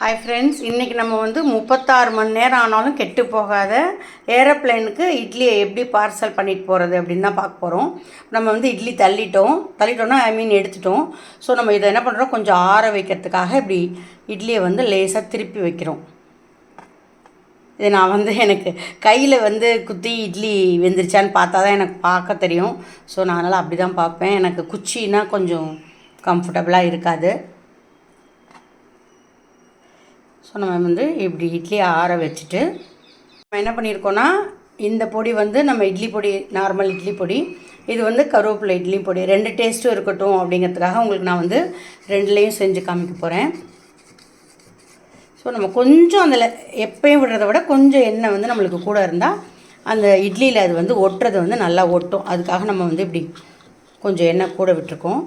Hi friends இன்றைக்கி நம்ம வந்து முப்பத்தாறு மணி நேரம் ஆனாலும் கெட்டு போகாத ஏரோப்ளேனுக்கு இட்லியை எப்படி பார்சல் பண்ணிட்டு போகிறது அப்படின்னு தான் பார்க்க போகிறோம் நம்ம வந்து இட்லி தள்ளிட்டோம். தள்ளிட்டோம்னா ஐ மீன் எடுத்துட்டோம். ஸோ நம்ம இதை என்ன பண்ணுறோம் கொஞ்சம் ஆற வைக்கிறதுக்காக இப்படி இட்லியை வந்து லேசாக திருப்பி வைக்கிறோம். இது நான் வந்து எனக்கு கையில் வந்து குத்தி இட்லி வெந்துருச்சான்னு பார்த்தா தான் எனக்கு பார்க்க தெரியும். ஸோ நான் அதனால் அப்படி தான் பார்ப்பேன். எனக்கு குச்சின்னா கொஞ்சம் கம்ஃபர்டபுளாக இருக்காது. ஸோ நம்ம வந்து இப்படி இட்லியை ஆற வச்சுட்டு நம்ம என்ன பண்ணியிருக்கோன்னா இந்த பொடி வந்து நம்ம இட்லி பொடி நார்மல் இட்லி பொடி இது வந்து கருவேப்பிலை இட்லி பொடி ரெண்டு டேஸ்ட்டும் இருக்கட்டும் அப்படிங்கிறதுக்காக உங்களுக்கு நான் வந்து ரெண்டுலேயும் செஞ்சு காமிக்க போகிறேன் ஸோ நம்ம கொஞ்சம் அதில் எப்பயும் விடுறத விட கொஞ்சம் எண்ணெய் வந்து நம்மளுக்கு கூட இருந்தால் அந்த இட்லியில் அது வந்து ஒட்டுறது வந்து நல்லா ஒட்டும். அதுக்காக நம்ம வந்து இப்படி கொஞ்சம் எண்ணெய் கூட விட்டுருக்கோம்.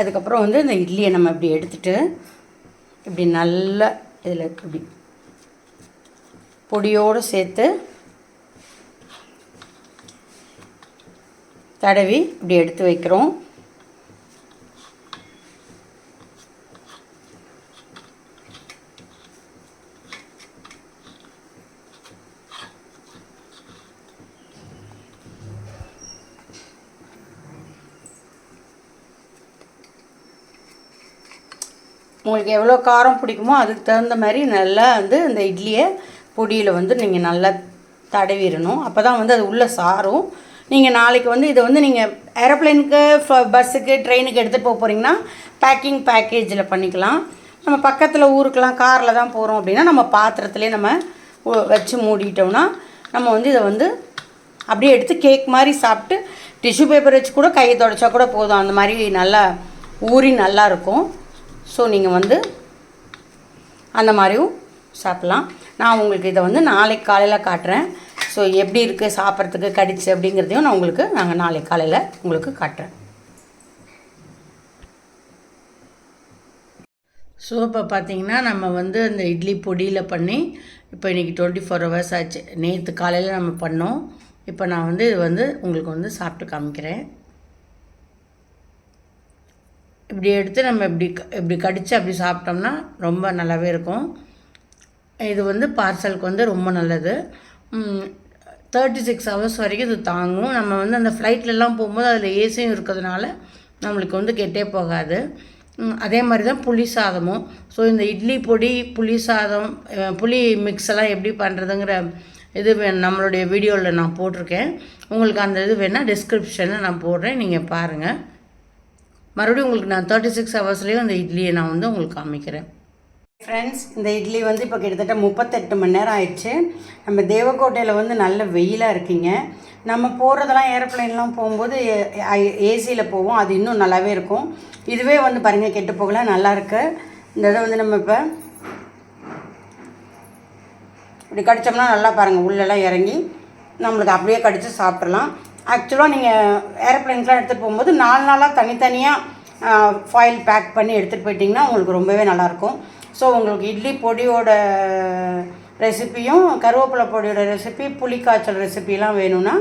அதுக்கப்புறம் வந்து இந்த இட்லியை நம்ம இப்படி எடுத்துட்டு இப்படி நல்லா இதில் இப்படி பொடியோடு சேர்த்து தடவி இப்படி எடுத்து வைக்கிறோம். உங்களுக்கு எவ்வளோ காரம் பிடிக்குமோ அதுக்கு தகுந்த மாதிரி நல்லா வந்து இந்த இட்லியை பொடியில் வந்து நீங்கள் நல்லா தடவிடணும். அப்போ தான் வந்து அது உள்ளே சாரும். நீங்கள் நாளைக்கு வந்து இதை வந்து நீங்கள் ஏரோப்ளேனுக்கு பஸ்ஸுக்கு ட்ரெயினுக்கு எடுத்துகிட்டு போக போகிறீங்கன்னா பேக்கிங் பேக்கேஜில் பண்ணிக்கலாம். நம்ம பக்கத்தில் ஊருக்கெலாம் காரில் தான் போகிறோம் அப்படின்னா நம்ம பாத்திரத்துலேயே நம்ம வச்சு மூடிட்டோம்னா நம்ம வந்து இதை வந்து அப்படியே எடுத்து கேக் மாதிரி சாப்பிட்டு டிஷ்யூ பேப்பர் வச்சு கூட கையை தொடச்சா கூட போதும். அந்த மாதிரி நல்லா ஊறி நல்லா இருக்கும். ஸோ நீங்கள் வந்து அந்த மாதிரியும் சாப்பிட்லாம். நான் உங்களுக்கு இதை வந்து நாளைக்கு காலையில் காட்டுறேன். ஸோ எப்படி இருக்குது சாப்பிட்றதுக்கு கடிச்சு அப்படிங்கிறதையும் நான் உங்களுக்கு நாங்கள் நாளைக்கு காலையில் உங்களுக்கு காட்டுறேன். ஸோ இப்போ பார்த்தீங்கன்னா நம்ம வந்து அந்த இட்லி பொடியில் பண்ணி இப்போ இன்றைக்கி டுவெண்ட்டி ஃபோர் ஹவர்ஸ் ஆச்சு. நேற்று காலையில் நம்ம பண்ணோம். இப்போ நான் வந்து இது வந்து உங்களுக்கு வந்து சாப்பிட்டு காமிக்கிறேன். இப்படி எடுத்து நம்ம இப்படி க- இப்படி கடித்து அப்படி சாப்பிட்டோம்னா ரொம்ப நல்லாவே இருக்கும். இது வந்து பார்சலுக்கு வந்து ரொம்ப நல்லது. தேர்ட்டி சிக்ஸ் ஹவர்ஸ் வரைக்கும் இது தாங்கும். நம்ம வந்து அந்த ஃப்ளைட்லலாம் போகும்போது அதில் ஏசியும் இருக்கிறதுனால நம்மளுக்கு வந்து கெட்டே போகாது. அதே மாதிரி தான் புளி சாதமும். ஸோ இந்த இட்லி பொடி புளி சாதம் புளி மிக்ஸ் எல்லாம் எப்படி பண்ணுறதுங்கிற இது நம்மளுடைய வீடியோவில் நான் போட்டிருக்கேன். உங்களுக்கு அந்த இது வேணால் டிஸ்கிரிப்ஷனில் நான் போடுறேன். நீங்கள் பாருங்கள் மறுபடியும் உங்களுக்கு நான் தேர்ட்டி சிக்ஸ் ஹவர்ஸ்லேயும் அந்த இட்லியை நான் வந்து உங்களுக்கு காமிக்கிறேன். ஃப்ரெண்ட்ஸ் இந்த இட்லி வந்து இப்போ கிட்டத்தட்ட முப்பத்தெட்டு மணி நேரம் ஆயிடுச்சு. நம்ம தேவக்கோட்டையில் வந்து நல்ல வெயிலாக இருக்கீங்க. நம்ம போகிறதெல்லாம் ஏரோப்ளைன்லாம் போகும்போது ஏசியில் போவோம். அது இன்னும் நல்லாவே இருக்கும். இதுவே வந்து பாருங்கள் கெட்டு போகல. நல்லாயிருக்கு இந்த இதை வந்து நம்ம இப்போ இப்படி கடிச்சோம்னா நல்லா பாருங்கள் உள்ளெல்லாம் இறங்கி நம்மளுக்கு அப்படியே கடித்து சாப்பிட்றலாம் ஆக்சுவலாக நீங்கள் ஏரோப்ளைன்ஸ்லாம் எடுத்துகிட்டு போகும்போது நாலு நாளாக தனித்தனியாக ஃபாயில் பேக் பண்ணி எடுத்துகிட்டு போயிட்டிங்கன்னா உங்களுக்கு ரொம்பவே நல்லாயிருக்கும். ஸோ உங்களுக்கு இட்லி பொடியோட ரெசிப்பியும் கருவேப்பிலை பொடியோட ரெசிபி புளிக்காய்ச்சல் ரெசிபிலாம் வேணும்னா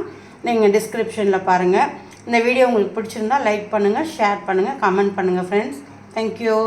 நீங்கள் டிஸ்கிரிப்ஷனில் பாருங்கள் இந்த வீடியோ உங்களுக்கு பிடிச்சிருந்தா லைக் பண்ணுங்கள் ஷேர் பண்ணுங்கள் கமெண்ட் பண்ணுங்கள் ஃப்ரெண்ட்ஸ் தேங்க்யூ